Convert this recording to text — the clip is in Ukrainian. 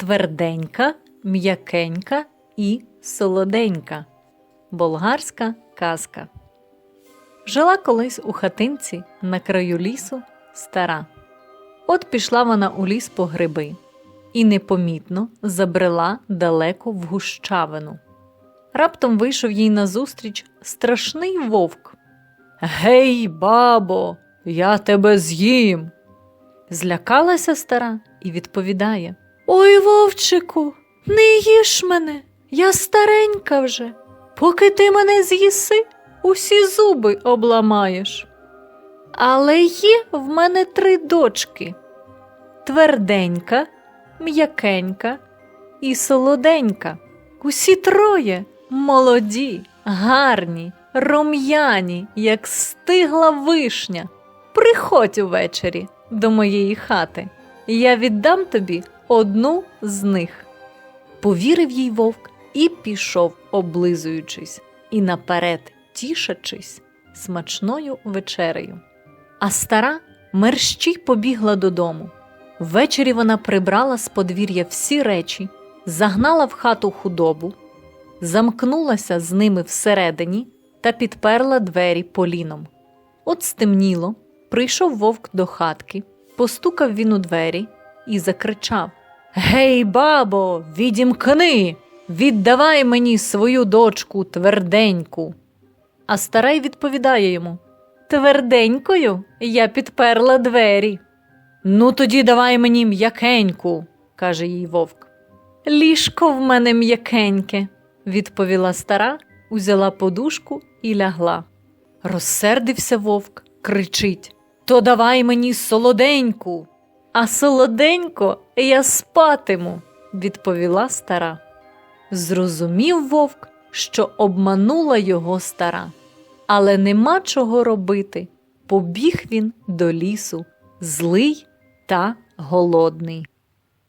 тверденька, м'якенька і солоденька. Болгарська казка. Жила колись у хатинці на краю лісу стара. От пішла вона у ліс по гриби і непомітно забрела далеко в гущавину. Раптом вийшов їй назустріч страшний вовк. Гей, бабо, я тебе з'їм. Злякалася стара і відповідає: Ой, вовчику, не їж мене, я старенька вже. Поки ти мене з'їси, усі зуби обламаєш. Але є в мене три дочки: тверденька, м'якенька і солоденька. Усі троє молоді, гарні, рум'яні, як стигла вишня. Приходь увечері до моєї хати, я віддам тобі одну з них. Повірив їй вовк і пішов, облизуючись, і наперед тішачись смачною вечерею. А стара мерщій побігла додому. Ввечері вона прибрала з подвір'я всі речі, загнала в хату худобу, замкнулася з ними всередині та підперла двері поліном. От стемніло, прийшов вовк до хатки, постукав він у двері і закричав Гей, бабо, відімкни, віддавай мені свою дочку тверденьку. А старий відповідає йому Тверденькою я підперла двері. Ну, тоді давай мені м'якеньку, каже їй вовк. Ліжко в мене м'якеньке, відповіла стара, узяла подушку і лягла. Розсердився вовк, кричить То давай мені солоденьку. А солоденько я спатиму, відповіла стара. Зрозумів вовк, що обманула його стара, але нема чого робити. Побіг він до лісу, злий та голодний.